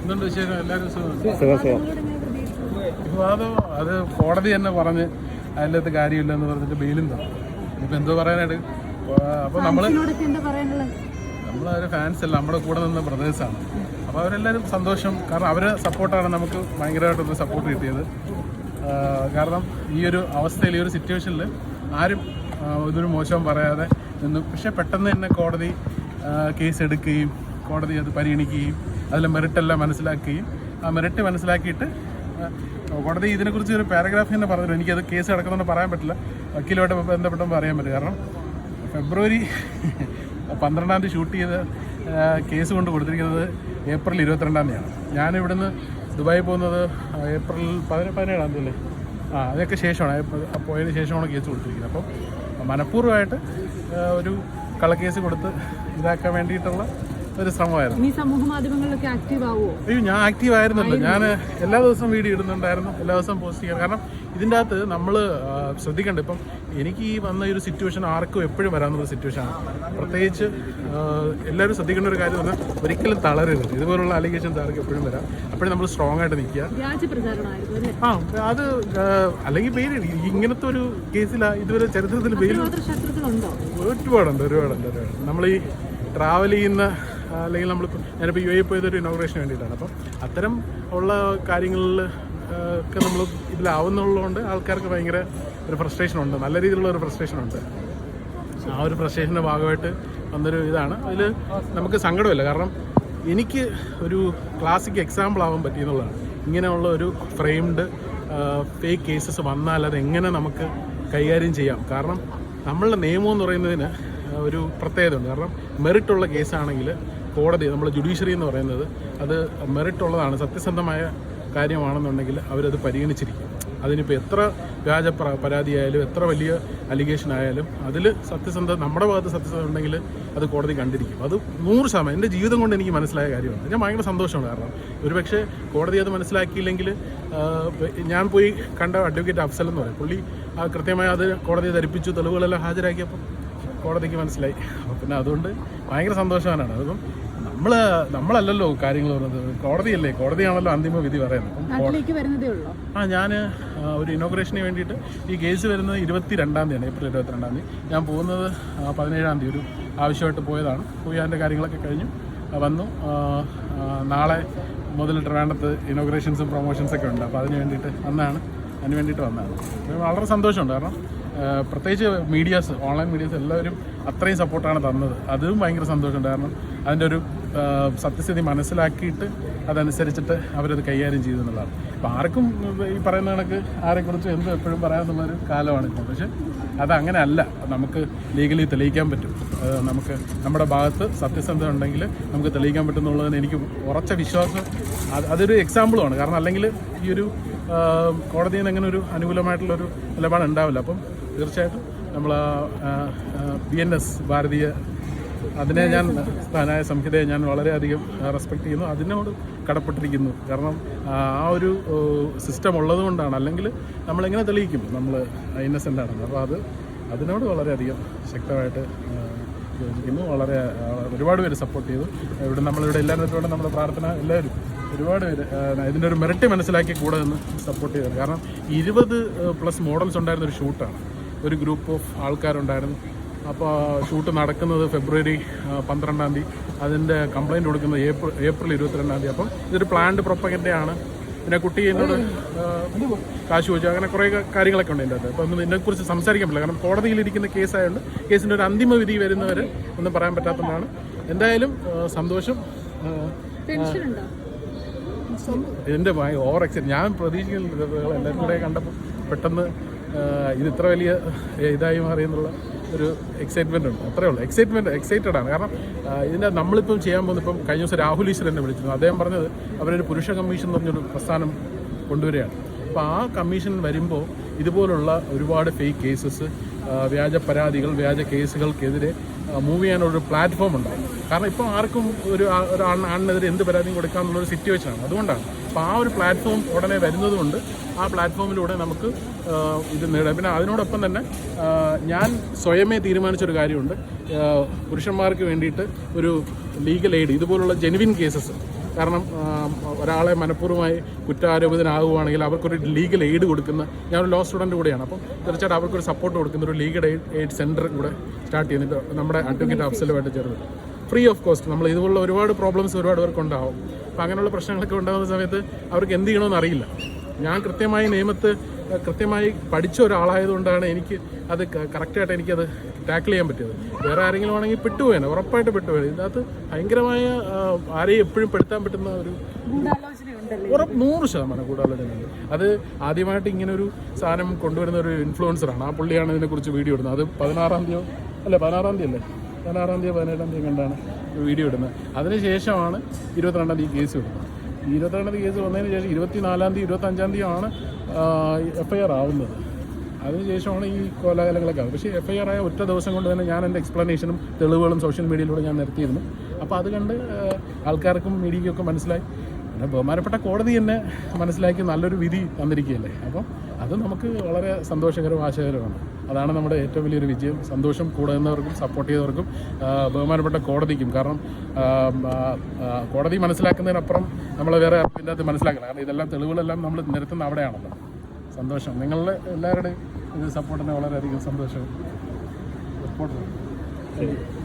എന്തുണ്ട് വിശേഷം? എല്ലാവരും സുഖം? വിവാദം അത് കോടതി തന്നെ പറഞ്ഞ് അതിന്റെ കാര്യമില്ലെന്ന് പറഞ്ഞിട്ട് ബെയിലും തന്നു. ഇനിയിപ്പോൾ എന്തോ പറയാനായിട്ട്? അപ്പോൾ നമ്മൾ നമ്മളൊരു ഫാൻസ് അല്ല നമ്മുടെ കൂടെ നിന്ന ബ്രദേഴ്സാണ് അപ്പോൾ അവരെല്ലാവരും സന്തോഷം. കാരണം അവരെ സപ്പോർട്ടാണ് നമുക്ക് ഭയങ്കരമായിട്ടൊന്ന് സപ്പോർട്ട് കിട്ടിയത്. കാരണം ഈ ഒരു അവസ്ഥയിൽ ഈ ഒരു സിറ്റുവേഷനിൽ ആരും ഇതൊരു മോശം പറയാതെ നിന്നു പക്ഷേ പെട്ടെന്ന് തന്നെ കോടതി കേസ് എടുക്കുകയും കോടതി അത് പരിഗണിക്കുകയും അതിലെ മെറിറ്റെല്ലാം മനസ്സിലാക്കുകയും ആ മെറിറ്റ് മനസ്സിലാക്കിയിട്ട് കോടതി ഇതിനെക്കുറിച്ച് ഒരു പാരഗ്രാഫ് തന്നെ പറഞ്ഞു എനിക്കത് കേസ് കിടക്കുന്നതുകൊണ്ട് പറയാൻ പറ്റില്ല. വക്കീലുമായിട്ട് ബന്ധപ്പെട്ടപ്പോൾ പറയാൻ പറ്റും കാരണം ഫെബ്രുവരി പന്ത്രണ്ടാം തീയതി ഷൂട്ട് ചെയ്ത് കേസ് കൊണ്ട് കൊടുത്തിരിക്കുന്നത് ഏപ്രിൽ ഇരുപത്തിരണ്ടാം തീയതിയാണ്. ഞാൻ ദുബായി പോകുന്നത് ഏപ്രിൽ പതിനെ പതിനേഴാം തീയതി അതൊക്കെ ശേഷമാണ്. പോയതിന് ശേഷമാണ് കേസ് കൊടുത്തിരിക്കുന്നത്. അപ്പം മനഃപൂർവമായിട്ട് ഒരു കള്ളക്കേസ് കൊടുത്ത് ഇതാക്കാൻ വേണ്ടിയിട്ടുള്ള ഒരു ശ്രമമായിരുന്നു. ഇനി സമൂഹ മാധ്യമങ്ങളിലൊക്കെ ആക്റ്റീവ് ആവുമോ അയ്യോ ഞാൻ ആക്റ്റീവ് ആയിരുന്നല്ലോ. ഞാൻ എല്ലാ ദിവസവും വീഡിയോ ഇടുന്നുണ്ടായിരുന്നു. എല്ലാ ദിവസവും പോസ്റ്റ് ചെയ്യാൻ. കാരണം ഇതിന്റെ അകത്ത് നമ്മൾ ശ്രദ്ധിക്കേണ്ട. ഇപ്പം എനിക്ക് ഈ വന്ന ഒരു സിറ്റുവേഷൻ ആർക്കും എപ്പോഴും വരാവുന്ന സിറ്റുവേഷൻ ആണ്. പ്രത്യേകിച്ച് എല്ലാവരും ശ്രദ്ധിക്കേണ്ട ഒരു കാര്യം എന്ന് പറഞ്ഞാൽ ഒരിക്കലും തളരരുത്. ഇതുപോലുള്ള അലിഗേഷൻസ് ആർക്കും എപ്പോഴും വരാം. അപ്പോഴും നമ്മൾ സ്ട്രോങ് ആയിട്ട് നിൽക്കുക. ആ അത് അല്ലെങ്കിൽ പേര് ഇങ്ങനത്തെ ഒരു കേസിലാണ് ഇതുവരെ ചരിത്രത്തിൽ പേര് ഒരുപാടുണ്ട് ഒരുപാടുണ്ട് ഒരുപാടുണ്ട്. ഒരുപാട് നമ്മൾ ഈ ട്രാവൽ ചെയ്യുന്ന അല്ലെങ്കിൽ നമ്മളിപ്പോൾ ഞാനിപ്പോൾ യു എ പോയതൊരു ഇനോഗ്രേഷന് വേണ്ടിയിട്ടാണ്. അപ്പം അത്തരം ഉള്ള കാര്യങ്ങളിൽ ഒക്കെ നമ്മൾ ഇതിലാവുന്നുള്ളതുകൊണ്ട് ആൾക്കാർക്ക് ഭയങ്കര ഒരു ഫ്രസ്ട്രേഷൻ ഉണ്ട്. നല്ല രീതിയിലുള്ള ഒരു ഫ്രസ്ട്രേഷൻ ഉണ്ട്. ആ ഒരു ഫ്രസ്ട്രേഷന്റെ ഭാഗമായിട്ട് വന്നൊരു ഇതാണ്. അതിൽ നമുക്ക് സങ്കടമില്ല. കാരണം എനിക്ക് ഒരു ക്ലാസിക് എക്സാമ്പിൾ ആവാൻ പറ്റിയെന്നുള്ളതാണ് ഇങ്ങനെയുള്ള ഒരു ഫ്രെയിംഡ് ഫേക്ക് കേസസ് വന്നാൽ അത് എങ്ങനെ നമുക്ക് കൈകാര്യം ചെയ്യാം? കാരണം നമ്മളുടെ നിയമം എന്ന് പറയുന്നതിന് ഒരു പ്രത്യേകത ഉണ്ട് കാരണം മെറിറ്റുള്ള കേസാണെങ്കിൽ കോടതി നമ്മൾ ജുഡീഷ്യറി എന്ന് പറയുന്നത് അത് മെറിറ്റ് ഉള്ളതാണ് സത്യസന്ധമായ കാര്യമാണെന്നുണ്ടെങ്കിൽ അവരത് പരിഗണിച്ചിരിക്കും. അതിനിപ്പോൾ എത്ര വ്യാജ പ്ര- പരാതിയായാലും എത്ര വലിയ അലിഗേഷൻ ആയാലും അതിൽ സത്യസന്ധത നമ്മുടെ ഭാഗത്ത് സത്യസന്ധത ഉണ്ടെങ്കിൽ അത് കോടതി കണ്ടിരിക്കും. അത് നൂറ് ശതമാനം എന്റെ ജീവിതം കൊണ്ട് എനിക്ക് മനസ്സിലായ കാര്യമാണ്. ഞാൻ ഭയങ്കര സന്തോഷമാണ് കാരണം ഒരുപക്ഷെ കോടതി അത് മനസ്സിലാക്കിയില്ലെങ്കിൽ ഞാൻ പോയി കണ്ട അഡ്വക്കേറ്റ് അഫ്സൽ എന്ന് പറയും പുള്ളി കൃത്യമായി അത് കോടതിയെ ധരിപ്പിച്ചു തെളിവുകളെല്ലാം ഹാജരാക്കിയപ്പോൾ കോടതിക്ക് മനസ്സിലായി. അപ്പോൾ പിന്നെ അതുകൊണ്ട് ഭയങ്കര സന്തോഷവാനാണ്. അതിപ്പം നമ്മൾ നമ്മളല്ലല്ലോ കാര്യങ്ങൾ പറയുന്നത് കോടതിയല്ലേ? കോടതിയാണല്ലോ അന്തിമ വിധി പറയുന്നത്. ആ ഞാൻ ഒരു ഇനോഗ്രേഷന് വേണ്ടിയിട്ട് ഈ കേസ് വരുന്നത് ഇരുപത്തി രണ്ടാം തീയതിയാണ് ഏപ്രിൽ ഇരുപത്തിരണ്ടാം തീയതി. ഞാൻ പോകുന്നത് പതിനേഴാം തീയതി ഒരു ആവശ്യമായിട്ട് പോയതാണ്. പോയി അതിന്റെ കാര്യങ്ങളൊക്കെ കഴിഞ്ഞു വന്നു. നാളെ മുതൽ ട്രിവാൻഡത്ത് ഇനോഗ്രേഷൻസും പ്രൊമോഷൻസൊക്കെ ഉണ്ട്. അപ്പോൾ അതിന് വേണ്ടിയിട്ട് വന്നാണ് അതിന് വേണ്ടിയിട്ട് വന്നതാണ്. വളരെ സന്തോഷമുണ്ട്. കാരണം പ്രത്യേകിച്ച് മീഡിയാസ് ഓൺലൈൻ മീഡിയാസ് എല്ലാവരും അത്രയും സപ്പോർട്ടാണ് തന്നത്. അതും ഭയങ്കര സന്തോഷമുണ്ട്. കാരണം അതിന്റെ ഒരു സത്യസ്ഥിതി മനസ്സിലാക്കിയിട്ട് അതനുസരിച്ചിട്ട് അവരത് കൈകാര്യം ചെയ്തു എന്നുള്ളതാണ്. അപ്പോൾ ആർക്കും ഈ പറയുന്ന കണക്ക് ആരെക്കുറിച്ചും എന്തും എപ്പോഴും പറയാമെന്നുള്ളൊരു കാലമാണ് ഇപ്പോൾ. പക്ഷേ അതങ്ങനെ അല്ല നമുക്ക് ലീഗലി തെളിയിക്കാൻ പറ്റും. നമുക്ക് നമ്മുടെ ഭാഗത്ത് സത്യസന്ധത ഉണ്ടെങ്കിൽ നമുക്ക് തെളിയിക്കാൻ പറ്റും എന്നുള്ളതിന് എനിക്ക് ഉറച്ച വിശ്വാസം അത് അതൊരു എക്സാമ്പിളുമാണ് കാരണം അല്ലെങ്കിൽ ഈ ഒരു കോടതിയിൽ നിന്ന് അങ്ങനെ ഒരു അനുകൂലമായിട്ടുള്ളൊരു നിലപാട് ഉണ്ടാവില്ല അപ്പം തീർച്ചയായിട്ടും നമ്മൾ ബി എൻ എസ് ഭാരതീയ അതിനെ ഞാൻ സ്ഥാനായ സംഹിതയെ ഞാൻ വളരെയധികം റെസ്പെക്ട് ചെയ്യുന്നു. അതിനോട് കടപ്പെട്ടിരിക്കുന്നു. കാരണം ആ ഒരു സിസ്റ്റം ഉള്ളതുകൊണ്ടാണ്. അല്ലെങ്കിൽ നമ്മളെങ്ങനെ തെളിയിക്കും? നമ്മൾ ഇന്നസെന്റ് ആണെന്ന്. അപ്പോൾ അത് അതിനോട് വളരെയധികം ശക്തമായിട്ട് യോജിക്കുന്നു. വളരെ ഒരുപാട് പേര് സപ്പോർട്ട് ചെയ്തു. ഇവിടെ നമ്മളിവിടെ എല്ലാവരും നമ്മുടെ പ്രാർത്ഥന എല്ലാവരും ഒരുപാട് പേര് ഇതിന്റെ ഒരു മെറിറ്റ് മനസ്സിലാക്കി കൂടെ നിന്ന് സപ്പോർട്ട് ചെയ്തത് കാരണം ഇരുപത് പ്ലസ് മോഡൽസ് ഉണ്ടായിരുന്ന ഒരു ഷൂട്ടാണ് ഒരു ഗ്രൂപ്പ് ഓഫ് ആൾക്കാരുണ്ടായിരുന്നു. അപ്പോൾ ഷൂട്ട് നടക്കുന്നത് ഫെബ്രുവരി പന്ത്രണ്ടാം തീയതി. അതിന്റെ കംപ്ലയിന്റ് കൊടുക്കുന്നത് ഏപ്രിൽ ഏപ്രിൽ ഇരുപത്തിരണ്ടാം തീയതി. അപ്പം ഇതൊരു പ്ലാൻഡ് പ്രൊപ്പഗന്റെയാണ് പിന്നെ കുട്ടി എന്നോട് കാശ് ചോദിച്ചു. അങ്ങനെ കുറേ കാര്യങ്ങളൊക്കെ ഉണ്ട് എന്റെ അകത്ത് അപ്പം ഒന്നും ഇതിനെക്കുറിച്ച് സംസാരിക്കാൻ പറ്റില്ല. കാരണം കോടതിയിലിരിക്കുന്ന കേസായതുകൊണ്ട് കേസിന്റെ ഒരു അന്തിമ വിധി വരുന്നവരെ ഒന്നും പറയാൻ പറ്റാത്തതാണ് എന്തായാലും സന്തോഷം. ഇതിന്റെ ഓവർ എക്സൈറ്റ് ഞാൻ പ്രതീക്ഷിക്കുന്നില്ല. ഇത് എല്ലാവരും കൂടെ കണ്ടപ്പോൾ പെട്ടെന്ന് ഇത് ഇത്ര വലിയ ഇതായി മാറിയെന്നുള്ള ഒരു എക്സൈറ്റ്മെന്റ് ഉണ്ട്. അത്രേ ഉള്ളൂ. എക്സൈറ്റ്മെന്റ് എക്സൈറ്റഡ് ആണ്. കാരണം ഇതിന്റെ നമ്മളിപ്പം ചെയ്യാൻ പോകുന്ന ഇപ്പം കഴിഞ്ഞ ദിവസം രാഹുൽ ഈശ്വരൻ എന്നെ വിളിച്ചിരുന്നു. അദ്ദേഹം പറഞ്ഞത് അവരൊരു പുരുഷ കമ്മീഷൻ എന്ന് പറഞ്ഞൊരു പ്രസ്ഥാനം കൊണ്ടുവരികയാണ്. അപ്പോൾ ആ കമ്മീഷൻ വരുമ്പോൾ ഇതുപോലുള്ള ഒരുപാട് ഫേക്ക് കേസസ് വ്യാജ പരാതികൾ വ്യാജ കേസുകൾക്കെതിരെ മൂവ് ചെയ്യാനൊരു പ്ലാറ്റ്ഫോം ഉണ്ടാവും. കാരണം ഇപ്പോൾ ആർക്കും ഒരു ഒരു ആണിനെതിരെ എന്ത് പരാതിയും കൊടുക്കാമെന്നുള്ളൊരു സിറ്റുവേഷനാണ് അതുകൊണ്ടാണ്. അപ്പോൾ ആ ഒരു പ്ലാറ്റ്ഫോം ഉടനെ വരുന്നതുകൊണ്ട് ആ പ്ലാറ്റ്ഫോമിലൂടെ നമുക്ക് ഇത് നേടാം. പിന്നെ അതിനോടൊപ്പം തന്നെ ഞാൻ സ്വയമേ തീരുമാനിച്ചൊരു കാര്യമുണ്ട്. പുരുഷന്മാർക്ക് വേണ്ടിയിട്ട് ഒരു ലീഗൽ എയ്ഡ് ഇതുപോലുള്ള ജെനുവിൻ കേസസ് കാരണം ഒരാളെ മനഃപൂർവമായി കുറ്റാരോപിതനാകുവാണെങ്കിൽ അവർക്കൊരു ലീഗൽ എയ്ഡ് കൊടുക്കുന്ന ഞാനൊരു ലോ സ്റ്റുഡന്റ് കൂടെയാണ്. അപ്പം തീർച്ചയായിട്ടും അവർക്കൊരു സപ്പോർട്ട് കൊടുക്കുന്ന ഒരു ലീഗൽ എയ്ഡ് എയ്ഡ് സെന്റർ കൂടെ സ്റ്റാർട്ട് ചെയ്യുന്നുണ്ട് നമ്മുടെ അഡ്വക്കേറ്റ് അഫ്സലുമായിട്ട് ചേർന്ന് ഫ്രീ ഓഫ് കോസ്റ്റ് നമ്മൾ ഇതുപോലുള്ള ഒരുപാട് പ്രോബ്ലംസ് ഒരുപാട് പേർക്ക് ഉണ്ടാവും. അപ്പോൾ അങ്ങനെയുള്ള പ്രശ്നങ്ങളൊക്കെ ഉണ്ടാകുന്ന സമയത്ത് അവർക്ക് എന്ത് ചെയ്യണമെന്ന് അറിയില്ല. ഞാൻ കൃത്യമായി നിയമത്ത് കൃത്യമായി പഠിച്ച ഒരാളായതുകൊണ്ടാണ് എനിക്ക് അത് കറക്റ്റായിട്ട് എനിക്കത് ടാക്കിൾ ചെയ്യാൻ പറ്റിയത്. വേറെ ആരെങ്കിലും ആണെങ്കിൽ പെട്ടുപോയാണ് ഉറപ്പായിട്ട് പെട്ടുപോയാണ് ഇതിനകത്ത് ഭയങ്കരമായ ആരെയും എപ്പോഴും പെടുത്താൻ പറ്റുന്ന ഒരു ഉറപ്പ് നൂറ് ശതമാനം കൂടുതലുണ്ട് അത് ആദ്യമായിട്ട് ഇങ്ങനെ ഒരു സാധനം കൊണ്ടുവരുന്ന ഒരു ഇൻഫ്ലുവൻസറാണ്. ആ പുള്ളിയാണ് ഇതിനെക്കുറിച്ച് വീഡിയോ ഇടുന്നത്. അത് പതിനാറാം തീയതി അല്ല പതിനാറാം തീയതി അല്ലേ? പതിനാറാം തീയതി പതിനേഴാം തീയതി കണ്ടാണ് വീഡിയോ ഇടുന്നത്. അതിനുശേഷമാണ് ഇരുപത്തിരണ്ടാം തീയതി കേസ് ഇടുന്നത് ഇരുപത്തിരണ്ടാം കേസ് വന്നതിന് ശേഷം ഇരുപത്തിനാലാം തീയതി ഇരുപത്തഞ്ചാം തീയതി ആണ് എഫ് ഐ ആർ ആവുന്നത്. അതിനുശേഷമാണ് ഈ കോലാഹലങ്ങളൊക്കെ ആവുന്നത്. പക്ഷേ എഫ് ഐ ആർ ആയ ഒറ്റ ദിവസം കൊണ്ട് തന്നെ ഞാൻ എന്റെ എക്സ്പ്ലനേഷനും തെളിവുകളും സോഷ്യൽ മീഡിയയിലൂടെ ഞാൻ നിർത്തിയിരുന്നു. അപ്പോൾ അത് കണ്ട് ആൾക്കാർക്കും മീഡിയയ്ക്കൊക്കെ മനസ്സിലായി. പിന്നെ ബഹുമാനപ്പെട്ട കോടതി തന്നെ മനസ്സിലാക്കി നല്ലൊരു വിധി തന്നിരിക്കുകയല്ലേ? അപ്പം അത് നമുക്ക് വളരെ സന്തോഷകരവും ആശയകരമാണ് അതാണ് നമ്മുടെ ഏറ്റവും വലിയൊരു വിജയം. സന്തോഷം കൂടുന്നവർക്കും സപ്പോർട്ട് ചെയ്തവർക്കും ബഹുമാനപ്പെട്ട കോടതിക്കും. കാരണം കോടതി മനസ്സിലാക്കുന്നതിനപ്പുറം നമ്മൾ വേറെ ഇതിന്റെ അകത്ത് മനസ്സിലാക്കണം കാരണം ഇതെല്ലാം തെളിവുകളെല്ലാം നമ്മൾ നിരത്തുന്ന അവിടെയാണല്ലോ. സന്തോഷം. നിങ്ങളുടെ എല്ലാവരുടെയും ഇത് സപ്പോർട്ടിന് വളരെയധികം സന്തോഷം. സപ്പോർട്ട്